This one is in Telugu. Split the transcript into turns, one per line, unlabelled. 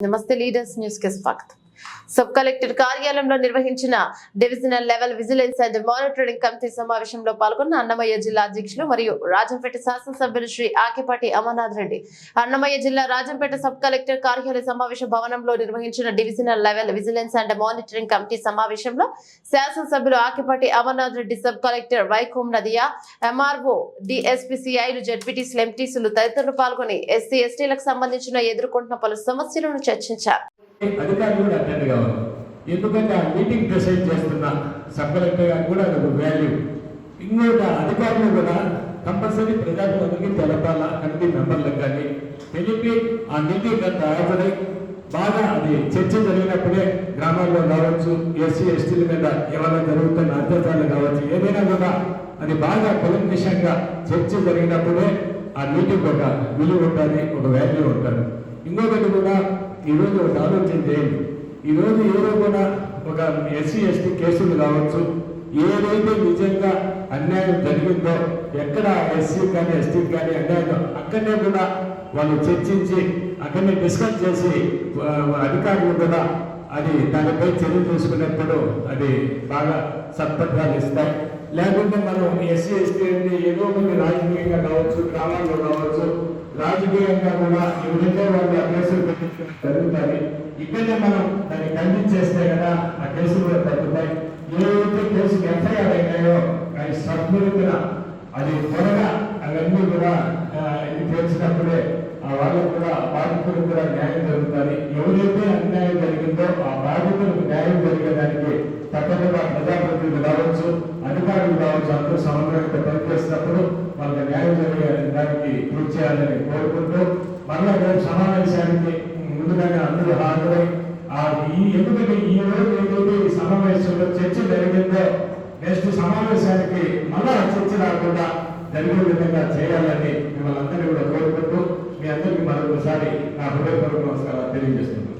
నమస్తే లీడర్స్ న్యూస్కి స్వాగతం సబ్ కలెక్టర్ కార్యాలయంలో నిర్వహించిన divisional level vigilance and monitoring committee సమావేశంలో పాల్గొన్న అన్నమయ్య జిల్లా అధ్యక్షులు మరియు రాజంపేట శాసనసభ్యులు శ్రీ ఆకిపాటి అమర్నాథ్ రెడ్డి. అన్నమయ్య జిల్లా రాజంపేట సబ్ కలెక్టర్ కార్యాలయ సమావేశ భవనంలో నిర్వహించిన divisional level vigilance and monitoring committee సమావేశంలో శాసనసభ్యులు Akipati Amarnath Reddy sub collector Vaikom Nadiya MRO డిఎస్పీసీఐలు జడ్పీటీసీలు ఎంటీసీలు తదితరులు పాల్గొని ఎస్సీ ఎస్టీలకు సంబంధించిన ఎదుర్కొంటున్న పలు సమస్యలను చర్చించారు.
అధికారులు కూడా అటెండ్ కావాలి. ఎందుకంటే ఆ మీటింగ్ డిసైడ్ చేస్తున్న సబ్ కలెక్టర్ గారు కూడా అదొక వాల్యూ ఇంకొక అధికారులు కూడా కంపల్సరీ ప్రజాప్రతినిధికి తెలపాలా? కమిటీ మెంబర్లకు కానీ తెలిపి ఆ నీటి అంతా బాగా అది చర్చ జరిగినప్పుడే గ్రామాల్లో కావచ్చు ఎస్సీ ఎస్టీల మీద ఏమైనా జరుగుతున్న అత్యాచారాలు కావచ్చు ఏదైనా కూడా అది బాగా కులంకిషంగా చర్చ జరిగినప్పుడే ఆ నీటికి ఒక విలువ ఉంటుంది ఒక వాల్యూ ఉంటుంది ఇంకొకటి కూడా ఈరోజు ఒక ఆలోచన చేయండి. ఈరోజు ఏదో కూడా ఒక ఎస్సీ ఎస్టీ కేసులు కావచ్చు ఏదైతే నిజంగా అన్యాయం జరిగిందో ఎక్కడ ఎస్సీ కానీ ఎస్టీ కానీ అన్యాయం అక్కడనే కూడా వాళ్ళు చర్చించి అక్కడనే డిస్కస్ చేసి అధికారులు కూడా అది దానిపై చర్య తీసుకున్నప్పుడు అది బాగా సత్పత్రాలు ఇస్తాయి. లేకుంటే మనం ఎస్సీ ఎస్టీ అంటే ఏదో కొన్ని రాజకీయంగా కావచ్చు గ్రామాల్లో కావచ్చు రాజకీయంగా కూడా ఎవరైతే వాళ్ళు ఆ కేసులు జరుగుతాయి జరుగుతుంది. మనం దాన్ని ఖండించేస్తే కదా ఆ కేసులు కూడా తగ్గుతాయి. ఏవైతే కేసులు ఎఫ్ఐఆర్ అయినాయో అవి సభ్యులుగా అది త్వరగా అవన్నీ కూడా ఇది తెలిసినప్పుడే ఆ వాళ్ళకు కూడా బాధితులకు కూడా న్యాయం జరుగుతుంది. ఎవరైతే అన్యాయం జరిగిందో ఆ బాధితులకు న్యాయం జరిగేదానికి తప్పకుండా ప్రజాప్రతినిధులు కావచ్చు అధికారులు కావచ్చు అందరూ సమన్వయంతో పనిచేసినప్పుడు దానికి కృషి చేయాలని కోరుకుంటూ మరలా రేపు సమావేశానికి ముందుగానే అందరూ హాజరై ఆ ఈ ఎందుకంటే ఈ రోజు ఏదైతే ఈ సమావేశంలో చర్చ జరిగిందో నెక్స్ట్ సమావేశానికి మళ్ళా చర్చ రాకుండా జరిగే విధంగా చేయాలని మిమ్మల్ని అందరినీ కూడా కోరుకుంటూ మీ అందరికీ మరొకసారి నా హృదయపూర్వక నమస్కారాలు తెలియజేస్తున్నాను.